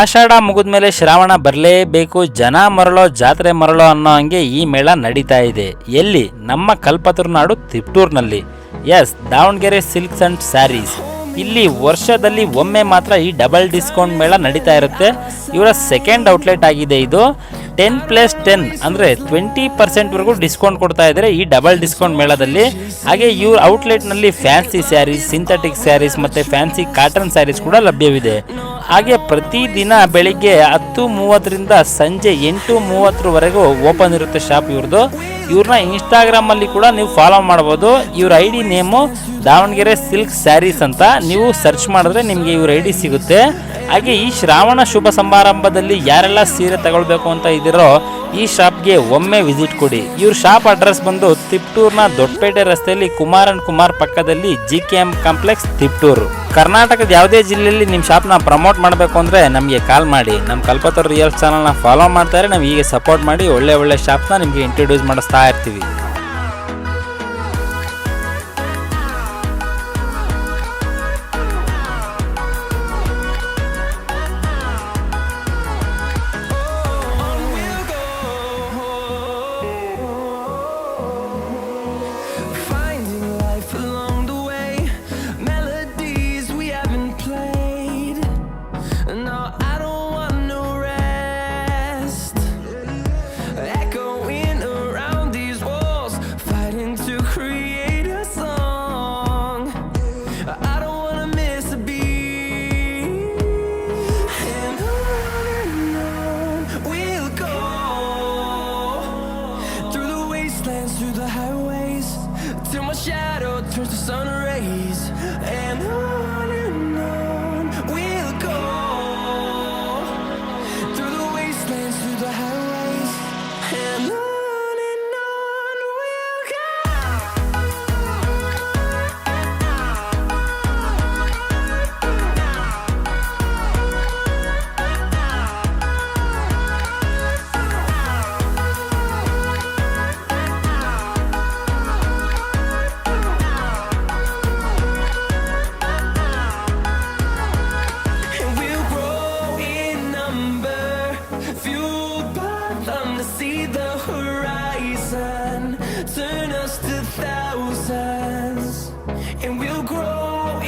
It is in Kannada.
ಆಷಾಢ ಮುಗಿದ್ಮೇಲೆ ಶ್ರಾವಣ ಬರಲೇಬೇಕು, ಜನ ಮರಳೋ, ಜಾತ್ರೆ ಮರಳೋ ಅನ್ನೋ ಹಂಗೆ ಈ ಮೇಳ ನಡೀತಾ ಇದೆ. ಎಲ್ಲಿ? ನಮ್ಮ ಕಲ್ಪತರುನಾಡು ತಿಪ್ಟೂರ್ನಲ್ಲಿ. S Davanagere silks and sarees. ಇಲ್ಲಿ ವರ್ಷದಲ್ಲಿ ಒಮ್ಮೆ ಮಾತ್ರ ಈ ಡಬಲ್ ಡಿಸ್ಕೌಂಟ್ ಮೇಳ ನಡೀತಾ ಇರುತ್ತೆ. ಇವರ ಸೆಕೆಂಡ್ ಔಟ್ಲೆಟ್ ಆಗಿದೆ ಇದು. ಟೆನ್ ಪ್ಲಸ್ ಟೆನ್ ಅಂದರೆ ಟ್ವೆಂಟಿ ಪರ್ಸೆಂಟ್ವರೆಗೂ ಡಿಸ್ಕೌಂಟ್ ಕೊಡ್ತಾ ಇದ್ದಾರೆ ಈ ಡಬಲ್ ಡಿಸ್ಕೌಂಟ್ ಮೇಳದಲ್ಲಿ. ಹಾಗೆ ಇವ್ರ ಔಟ್ಲೆಟ್ನಲ್ಲಿ ಫ್ಯಾನ್ಸಿ ಸ್ಯಾರೀಸ್ ಸಿಂಥೆಟಿಕ್ ಸ್ಯಾರೀಸ್ ಮತ್ತು ಫ್ಯಾನ್ಸಿ ಕಾಟನ್ ಸ್ಯಾರೀಸ್ ಕೂಡ ಲಭ್ಯವಿದೆ. ಹಾಗೆ ಪ್ರತಿದಿನ ಬೆಳಿಗ್ಗೆ ಹತ್ತು ಮೂವತ್ತರಿಂದ ಸಂಜೆ ಎಂಟು ಮೂವತ್ತರವರೆಗೂ ಓಪನ್ ಇರುತ್ತೆ ಶಾಪ್ ಇವ್ರದ್ದು. ಇವ್ರನ್ನ ಇನ್ಸ್ಟಾಗ್ರಾಮಲ್ಲಿ ಕೂಡ ನೀವು ಫಾಲೋ ಮಾಡ್ಬೋದು. ಇವ್ರ I D name Davanagere silk sarees ಅಂತ. ನೀವು ಸರ್ಚ್ ಮಾಡಿದ್ರೆ ನಿಮಗೆ ಇವ್ರ ಐ ಡಿ ಸಿಗುತ್ತೆ. ಹಾಗೆ ಈ ಶ್ರಾವಣ ಶುಭ ಸಮಾರಂಭದಲ್ಲಿ ಯಾರೆಲ್ಲ ಸೀರೆ ತಗೊಳ್ಬೇಕು ಅಂತ ಇದ್ದೀರೋ ಈ ಶಾಪ್ಗೆ ಒಮ್ಮೆ ವಿಸಿಟ್ ಕೊಡಿ. ಇವ್ರ ಶಾಪ್ ಅಡ್ರೆಸ್ ಬಂದು ತಿಪ್ಟೂರ್ನ ದೊಡ್ಡಪೇಟೆ ರಸ್ತೆಯಲ್ಲಿ ಕುಮಾರ್ ಅಂಡ್ ಕುಮಾರ್ ಪಕ್ಕದಲ್ಲಿ G K M complex, Tiptur. ಕರ್ನಾಟಕದ ಯಾವುದೇ ಜಿಲ್ಲೆಯಲ್ಲಿ ನಿಮ್ಮ ಶಾಪ್ನ ಪ್ರಮೋಟ್ ಮಾಡಬೇಕು ಅಂದರೆ ನಮಗೆ ಕಾಲ್ ಮಾಡಿ. ನಮ್ಮ ಕಲ್ಪತರು ರಿಯಲ್ ಚಾನಲ್ನ ಫಾಲೋ ಮಾಡ್ತಾರೆ ನಾವು ಹೀಗೆ ಸಪೋರ್ಟ್ ಮಾಡಿ ಒಳ್ಳೆ ಒಳ್ಳೆ ಶಾಪ್ನ ನಿಮಗೆ ಇಂಟ್ರೊಡ್ಯೂಸ್ ಮಾಡಿಸ್ತಾ ಇರ್ತೀವಿ. turns to sun rays and just a thousand